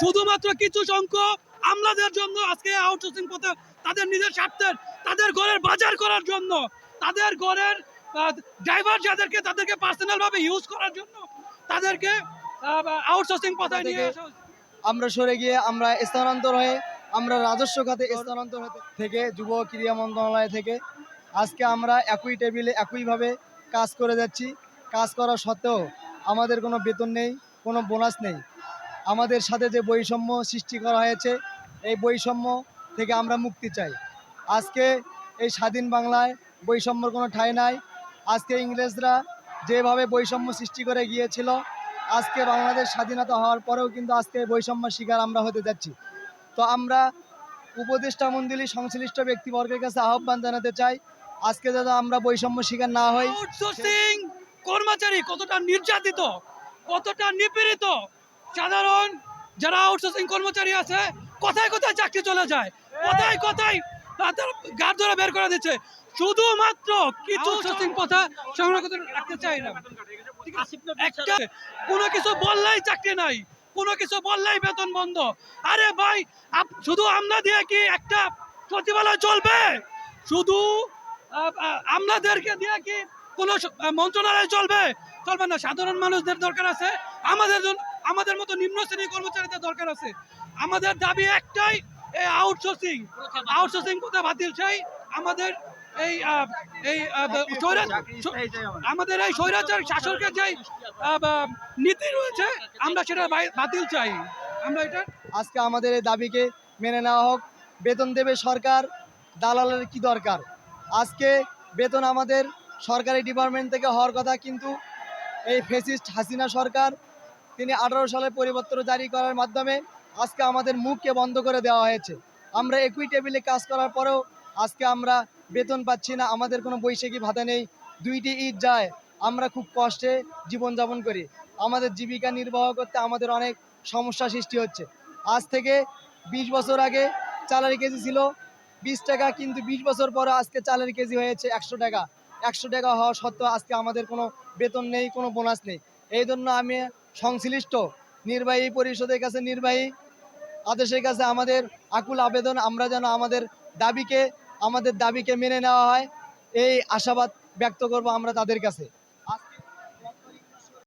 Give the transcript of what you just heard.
শুধুমাত্র কিছু সংখ্যক আমলাদের জন্য আজকে আউটসোর্সিং পথে তাদের নিজের স্বার্থের তাদের ঘরের বাজার করার জন্য তাদের ঘরের ড্রাইভার যাদেরকে তাদেরকে পার্সোনাল ভাবে ইউজ করার জন্য তাদেরকে আউটসোর্সিং পথে নিয়ে আসা আমরা সরে গিয়ে আমরা স্থানান্তর হয়ে আমরা রাজস্ব খাতে স্থানান্তর থেকে যুব ক্রীড়া মন্ত্রণালয় থেকে আজকে আমরা একই টেবিলে একইভাবে কাজ করে যাচ্ছি। কাজ করা সত্ত্বেও আমাদের কোনো বেতন নেই কোনো বোনাস নেই। আমাদের সাথে যে বৈষম্য সৃষ্টি করা হয়েছে, এই বৈষম্য থেকে আমরা মুক্তি চাই। আজকে এই স্বাধীন বাংলায় বৈষম্যর কোনো ঠাঁই নাই। আজকে ইংরেজরা যেভাবে বৈষম্য সৃষ্টি করে গিয়েছিল, আজকে বাংলাদেশ স্বাধীনতা হওয়ার পরেও কিন্তু আজকে বৈষম্য শিকার আমরা হতে যাচ্ছি। তো আমরা উপদেষ্টা মন্ডলী, সংশ্লিষ্ট ব্যক্তিবর্গের কাছে আহ্বান জানাতে চাই, আজকে যাতে আমরা বৈষম্য শিকার না হই। কর্মচারী কতটা নির্যাতিত, কতটা নিপীড়িত সাধারণ যারা আউটসোর্সিং কর্মচারী আছে কোথায় কোথায় চাকরি চলে যায়? কোথায় কোথায় তাদের গাড় ধরে বের করে দিচ্ছে? শুধুমাত্র কিছু আউটসোর্সিং কথা সংগ্রহ করতে রাখতে চাই না। একটা কোনো কিছু বললেই চাকরি নাই কোনো কিছু বললেই বেতন বন্ধ। আরে ভাই শুধু আমরা দিয়ে কি একটা সচিবালয় চলবে? শুধু আমলাদেরকে দিয়ে কি কোনো মন্ত্রণালয় চলবে? চলবে না সাধারণ মানুষদের দরকার আছে আমাদের জন- আমাদের মতো নিম্ন শ্রেণির কর্মচারীদের দরকার আছে। আমাদের দাবি একটাই এই আউটসোর্সিং আউটসোর্সিং কোথায় বাতিল চাই। আমাদের এই এই স- আমাদের এই স্বৈরাচার শাসকের যে নীতি রয়েছে আমরা সেটা বাতিল চাই। আমরা এটা আজকে আমাদের এই দাবিকে মেনে নেওয়া হোক। বেতন দেবে সরকার দালালের কি দরকার? আজকে বেতন আমাদের সরকারি ডিপার্টমেন্ট থেকে হওয়ার কথা কিন্তু এই ফেসিস্ট হাসিনা সরকার তিনি আঠারো সালে পরিবর্তন জারি করার মাধ্যমে আজকে আমাদের মুখকে বন্ধ করে দেওয়া হয়েছে। আমরা একই টেবিলে কাজ করার পরেও আজকে আমরা বেতন পাচ্ছি না, আমাদের কোনো বৈশাখী ভাতা নেই। দুইটি ঈদ যায়, আমরা খুব কষ্টে জীবনযাপন করি। আমাদের জীবিকা নির্বাহ করতে আমাদের অনেক সমস্যা সৃষ্টি হচ্ছে। আজ থেকে বিশ বছর আগে চালের কেজি ছিল বিশ টাকা, কিন্তু বিশ বছর পরে আজকে চালের কেজি হয়েছে একশো টাকা। একশো টাকা হওয়া সত্ত্বেও আজকে আমাদের কোনো বেতন নেই, কোনো বোনাস নেই। এই জন্য আমি সংশ্লিষ্ট নির্বাহী পরিষদের কাছে নির্বাহী আদেশের কাছে আমাদের আকুল আবেদন, আমরা যেন আমাদের দাবিকে আমাদের দাবিকে মেনে নেওয়া হয়। এই আশাবাদ ব্যক্ত করব আমরা তাদের কাছে।